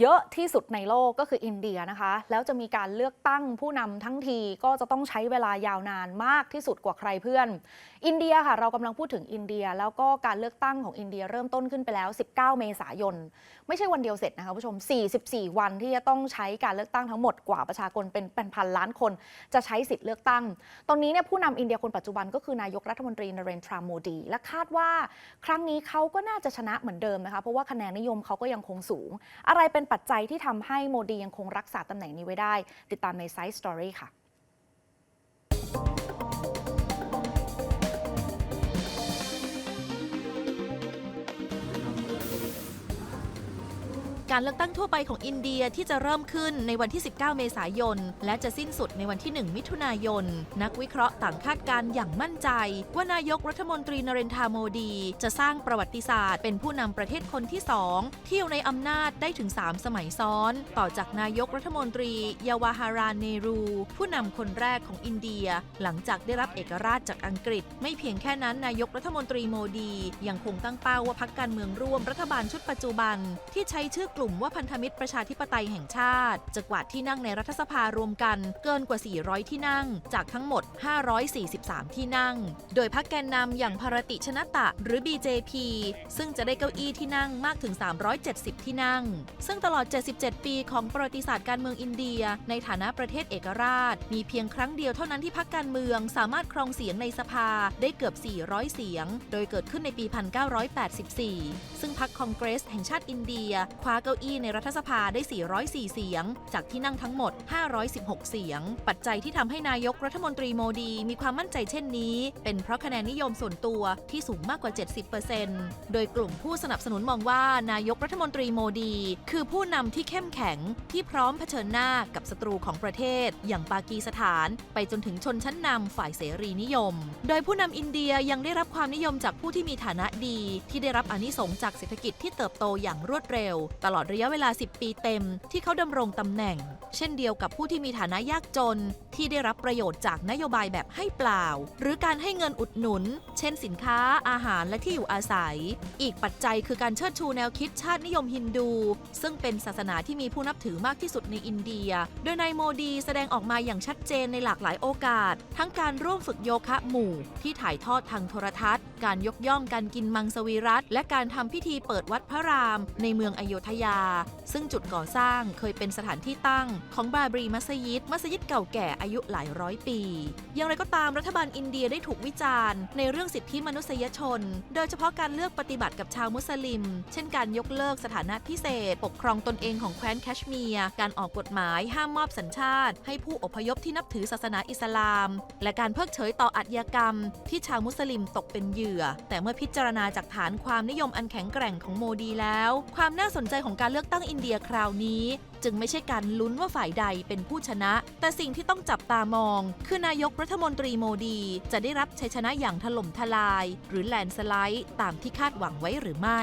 เยอะที่สุดในโลกก็คืออินเดียนะคะ แล้วจะมีการเลือกตั้งผู้นำทั้งทีก็จะต้องใช้เวลายาวนานมากที่สุดกว่าใครเพื่อน อินเดียค่ะเรากำลังพูดถึงอินเดีย แล้วก็การเลือกตั้งของอินเดียเริ่มต้นขึ้นไปแล้ว 19 เมษายน ไม่ใช่วันเดียวเสร็จนะคะผู้ชม 44 วันที่จะต้องใช้การเลือกตั้งทั้งหมดกว่าประชากรเป็นเป็นพันล้านคน จะใช้สิทธิ์เลือกตั้ง ตอนนี้เนี่ยผู้นำอินเดียคนปัจจุบันก็คือนายกรัฐมนตรีนเรนทราโมดีและคาดว่า ครั้งนี้เขาก็น่าจะชนะเหมือนเดิมนะคะเพราะว่าคะแนนนิยมเขาก็ยังคงสูง อะไรเป็นปัจจัยที่ทำให้โมดียังคงรักษาตำแหน่งนี้ไว้ได้ ติดตามในไซส์สตอรี่ค่ะ การเลือกตั้งทั่วไปของอินเดียที่จะเริ่มขึ้นในวันที่ 19 เมษายน และจะสิ้นสุดในวันที่ 1 มิถุนายน นักวิเคราะห์ต่างคาดการณ์อย่างมั่นใจ ว่านายกรัฐมนตรีนเรนทราโมดี จะสร้างประวัติศาสตร์ เป็นผู้นำประเทศคนที่ 2 ที่อยู่ในอำนาจได้ถึง 3 สมัยซ้อน ต่อจากนายกรัฐมนตรี ยาวาฮารานเนรู ผู้นำคนแรกของอินเดีย หลังจากได้รับเอกราชจากอังกฤษ ไม่เพียงแค่นั้นนายกรัฐมนตรีโมดี ยังคงตั้งเป้าว่าพักการเมืองร่วมรัฐบาลชุดปัจจุบันที่ใช้ชื่อกลุ่มว่าพันธมิตรประชาธิปไตยแห่งชาติ จะกวาดที่นั่งในรัฐสภารวมกันเกินกว่า 400 ที่นั่ง จากทั้งหมด 543 ที่นั่ง โดยพักแกนนำอย่างภรติชนะตะ หรือ BJP ซึ่งจะได้เก้าอี้ที่นั่งมากถึง 370 ที่นั่ง ซึ่งตลอด 77 ปีของประวัติศาสตร์การเมืองอินเดีย ในฐานะประเทศเอกราช มีเพียงครั้งเดียวเท่านั้นที่พักการเมืองสามารถครองเสียงในสภาได้เกือบ 400 เสียง โดยเกิดขึ้นในปี 1984 ซึ่งพักคองเกรสแห่งชาติอินเดีย คว้าเก้าอี้ในรัฐสภาได้ 404 เสียง จากที่นั่งทั้งหมด 516 เสียง ปัจจัยที่ทำให้นายกรัฐมนตรีโมดีมีความมั่นใจเช่นนี้ เป็นเพราะคะแนนนิยมส่วนตัวที่สูงมากกว่า 70%โดยกลุ่มผู้สนับสนุนมองว่านายกรัฐมนตรีโมดี คือผู้นำที่เข้มแข็งที่พร้อมเผชิญหน้ากับศัตรูของประเทศ อย่างปากีสถาน ไปจนถึงชนชั้นนำฝ่ายเสรีนิยม โดยผู้นำอินเดียยังได้รับความนิยมจากผู้ที่มีฐานะดี ที่ได้รับอนิสงจากเศรษฐกิจที่เติบโตอย่างรวดเร็ว ตลอดระยะเวลา 10 ปีเต็มที่เขาดำรงตำแหน่ง เช่นเดียวกับผู้ที่มีฐานะยากจน ที่ได้รับประโยชน์จากนโยบายแบบให้เปล่า หรือการให้เงินอุดหนุน เช่นสินค้าอาหารและที่อยู่อาศัย อีกปัจจัยคือการเชิดชูแนวคิดชาตินิยมฮินดู ซึ่งเป็นศาสนาที่มีผู้นับถือมากที่สุดในอินเดีย โดยนายโมดีแสดงออกมาอย่างชัดเจนในหลากหลายโอกาส ทั้งการร่วมฝึกโยคะหมู่ ที่ถ่ายทอดทางโทรทัศน์ การยกย่องการกินมังสวิรัตและการทำพิธีเปิดวัดพระราม ในเมืองอโยธยาซึ่งจุดก่อสร้างเคยเป็นสถานที่ตั้งของบาบรีมัสยิด มัสยิดเก่าแก่อายุหลายร้อยปี อย่างไรก็ตามรัฐบาลอินเดียได้ถูกวิจารณ์ ในเรื่องสิทธิมนุษยชน โดยเฉพาะการเลือกปฏิบัติกับชาวมุสลิม เช่นการยกเลิกสถานะพิเศษ ปกครองตนเองของแคว้นแคชเมียร์การออกกฎหมายห้ามมอบสัญชาติ ให้ผู้อพยพที่นับถือศาสนาอิสลาม และการเพิกเฉยต่ออาชญากรรม ที่ชาวมุสลิมตกเป็นเหยื่อ แต่เมื่อพิจารณาจากฐานความนิยมอันแข็งแกร่งของโมดีแล้ว ความน่าสนใจของการเลือกตั้งอินเดียคราวนี้ จึงไม่ใช่การลุ้นว่าฝ่ายใดเป็นผู้ชนะ แต่สิ่งที่ต้องจับตามอง คือนายกรัฐมนตรีโมดี จะได้รับชัยชนะอย่างถล่มทลาย หรือแลนสไลด์ตามที่คาดหวังไว้หรือไม่